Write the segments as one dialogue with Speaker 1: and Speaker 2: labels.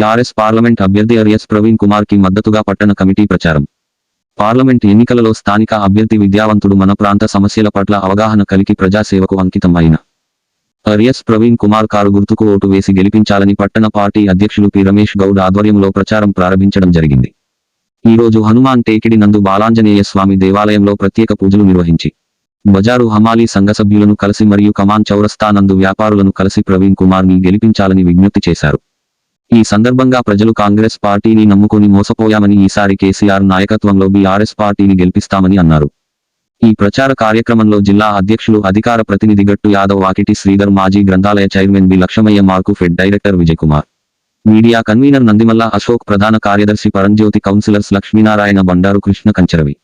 Speaker 1: TRS parliament అభ్యర్థి RS Praveen కుమార్కి మద్దతుగా పట్టణ కమిటీ ప్రచారం. పార్లమెంట్ ఎన్నికలలో స్థానిక అభ్యర్థి విద్యావంతుడు మన ప్రాంత సమస్యల పట్ల అవగాహన కలిగి ప్రజాసేవకు అంకితమైన ఆర్ఎస్ ప్రవీణ్ కుమార్ కారు గుర్తుకు ఓటు వేసి గెలిపించాలని పట్టణ పార్టీ అధ్యక్షులు పి. రమేష్ గౌడ్ ఆధ్వర్యంలో ప్రచారం ప్రారంభించడం జరిగింది. ఈ రోజు హనుమాన్ టేకిడి నందు బాలాంజనేయ స్వామి దేవాలయంలో ప్రత్యేక పూజలు నిర్వహించి బజారు హమాలీ సంఘ సభ్యులను కలిసి మరియు కమాన్ చౌరస్తా నందు వ్యాపారులను కలిసి ప్రవీణ్ కుమార్ని గెలిపించాలని విజ్ఞప్తి చేశారు. ఈ సందర్భంగా ప్రజలు కాంగ్రెస్ పార్టీని నమ్ముకుని మోసపోయామని ఈసారి కేసీఆర్ నాయకత్వంలో బీఆర్ఎస్ పార్టీని గెలిపిస్తామని అన్నారు. ఈ ప్రచార కార్యక్రమంలో జిల్లా అధ్యక్షులు అధికార ప్రతినిధి గట్టు యాదవ్ వాకిటి శ్రీధర్ మాజీ గ్రంథాలయ chairman B Lakshmaiah Markfed director Vijay Kumar media convener Nandimalla Ashok ప్రధాన కార్యదర్శి పరంజ్యోతి కౌన్సిలర్స్ లక్ష్మీనారాయణ బండారు కృష్ణ కంచరవి.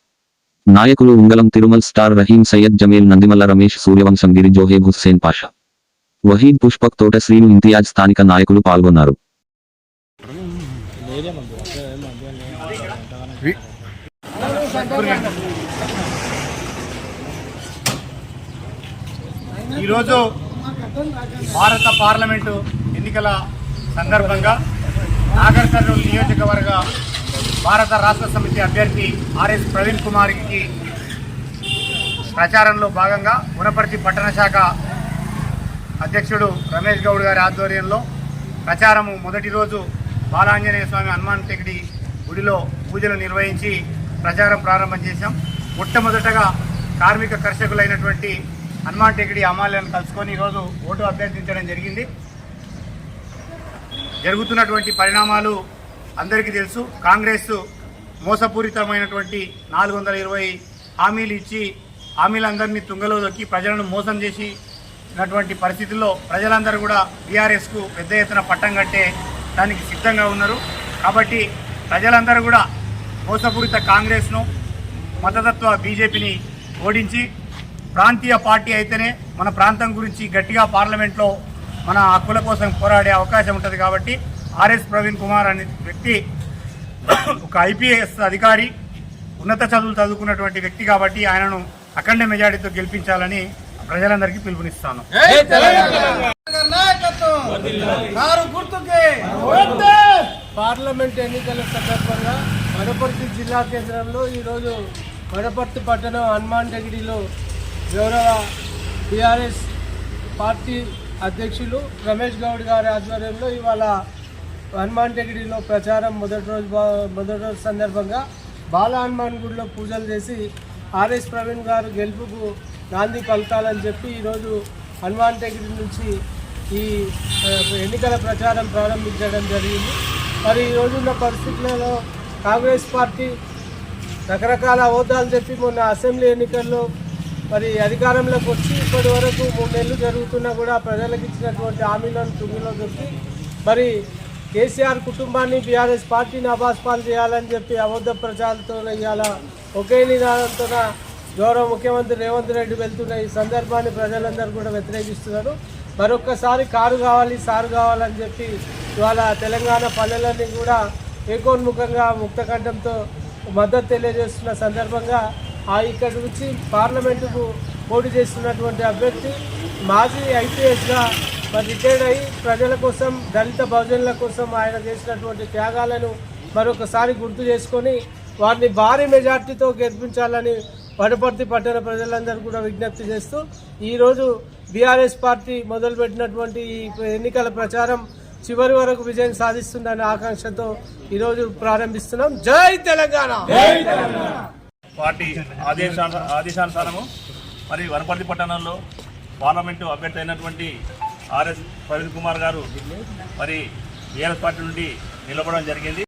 Speaker 1: నాయకులు ఉంగలం తిరుమల్ స్టార్ రహీం సయ్యద్ జమీల్ నందిమల్ల రమేష్ సూర్యవంశం గిరి జోహేబ్ హుస్సేన్ పాషా. వహీద్ పుష్పక్ తోట శ్రీను ఇంతియాజ్ స్థానిక నాయకులు పాల్గొన్నారు.
Speaker 2: ఈరోజు భారత పార్లమెంటు ఎన్నికల సందర్భంగా నాగర్ కర్నూలు నియోజకవర్గ భారత రాష్ట్ర సమితి అభ్యర్థి ఆర్ఎస్ ప్రవీణ్ కుమార్కి ప్రచారంలో భాగంగా గుణపర్తి పట్టణ శాఖ అధ్యక్షుడు రమేష్ గౌడ్ గారి ఆధ్వర్యంలో ప్రచారము మొదటి రోజు బాలాంజనేయ స్వామి హనుమాన్ టెకిడి గుడిలో పూజలు నిర్వహించి ప్రచారం ప్రారంభం చేశాం. మొట్టమొదటగా కార్మిక కర్షకులైనటువంటి హనుమాన్ టెకిడి అమాల్యాన్ని కలుసుకొని ఈరోజు ఓటు అభ్యర్థించడం జరిగింది. జరుగుతున్నటువంటి పరిణామాలు అందరికీ తెలుసు. కాంగ్రెస్ మోసపూరితమైనటువంటి నాలుగు వందల ఇరవై హామీలు ఇచ్చి హామీలందరినీ తుంగలో దొక్కి ప్రజలను మోసం చేసినటువంటి పరిస్థితుల్లో ప్రజలందరూ కూడా బీఆర్ఎస్కు పెద్ద ఎత్తున పట్టం కట్టే దానికి సిద్ధంగా ఉన్నారు. కాబట్టి ప్రజలందరూ కూడా మోసపూరిత కాంగ్రెస్ను మతతత్వ బీజేపీని ఓడించి ప్రాంతీయ పార్టీ అయితేనే మన ప్రాంతం గురించి గట్టిగా పార్లమెంట్లో మన హక్కుల కోసం పోరాడే అవకాశం ఉంటుంది కాబట్టి ఆర్ఎస్ ప్రవీణ్ కుమార్ అనే వ్యక్తి ఒక ఐపీఎస్ అధికారి ఉన్నత చదువులు చదువుకున్నటువంటి వ్యక్తి కాబట్టి ఆయనను అఖండ మెజారిటీతో గెలిపించాలని ప్రజలందరికీ పిలుపునిస్తాను.
Speaker 3: కారు గుర్తుకే. పార్లమెంట్ ఎన్నికల సందర్భంగా వనపర్తి జిల్లా కేంద్రంలో ఈరోజు వనపర్తి పట్టణం హనుమాన్ డగిరిలో గౌరవ టిఆర్ఎస్ పార్టీ అధ్యక్షులు రమేష్ గౌడ్ గారి ఆధ్వర్యంలో ఇవాళ హనుమాన్ డగిరిలో ప్రచారం మొదటి రోజు మొదటి రోజు సందర్భంగా బాల హనుమాన్ గుడిలో పూజలు చేసి ఆర్ఎస్ ప్రవీణ్ గారు గెలుపుకు నాంది పలకాలని చెప్పి ఈరోజు హనుమాన్ టెగిరి నుంచి ఈ ఎన్నికల ప్రచారం ప్రారంభించడం జరిగింది. మరి ఈ రోజున్న పరిస్థితులలో కాంగ్రెస్ పార్టీ రకరకాల హోదాలు చెప్పి మొన్న అసెంబ్లీ ఎన్నికల్లో మరి అధికారంలోకి వచ్చి ఇప్పటి వరకు మూడు నెలలు జరుగుతున్నా కూడా ప్రజలకు ఇచ్చినటువంటి హామీలను తుంగిలో చెప్పి మరి కేసీఆర్ కుటుంబాన్ని బీఆర్ఎస్ పార్టీని అబాస్పాలు చేయాలని చెప్పి అబద్ధ ప్రచారంతో ఇవాళ ఒకే నిదానంతో గౌరవ ముఖ్యమంత్రి రేవంత్ రెడ్డి వెళ్తున్న ఈ సందర్భాన్ని ప్రజలందరూ కూడా వ్యతిరేకిస్తున్నారు. మరొక్కసారి కారు కావాలి సారు కావాలని చెప్పి ఇవాళ తెలంగాణ పల్లెలన్నీ కూడా ఏకోన్ముఖంగా ముక్తఖండంతో మద్దతు తెలియజేస్తున్న సందర్భంగా ఆ ఇక్కడి నుంచి పార్లమెంటుకు పోటీ చేస్తున్నటువంటి అభ్యర్థి మాజీ ఐపీఎస్గా మరి రిటైర్డ్ అయ్యి ప్రజల కోసం దళిత బహుజనుల కోసం ఆయన చేసినటువంటి త్యాగాలను మరొకసారి గుర్తు చేసుకొని వారిని భారీ మెజార్టీతో గెలిపించాలని వడపర్తి పట్టణ ప్రజలందరూ కూడా విజ్ఞప్తి చేస్తూ ఈరోజు బీఆర్ఎస్ పార్టీ మొదలుపెట్టినటువంటి ఈ ఎన్నికల ప్రచారం చివరి వరకు విజయం సాధిస్తుందనే ఆకాంక్షతో ఈరోజు ప్రారంభిస్తున్నాం. జై తెలంగాణ!
Speaker 4: పార్టీ ఆదేశాను ఆదేశానుసారము మరి వనపర్తి పట్టణంలో పార్లమెంటు అభ్యర్థి అయినటువంటి ఆర్ఎస్ ప్రవీణ్ కుమార్ గారు మరి బీఆర్ఎస్ పార్టీ నుండి నిలబడడం జరిగింది.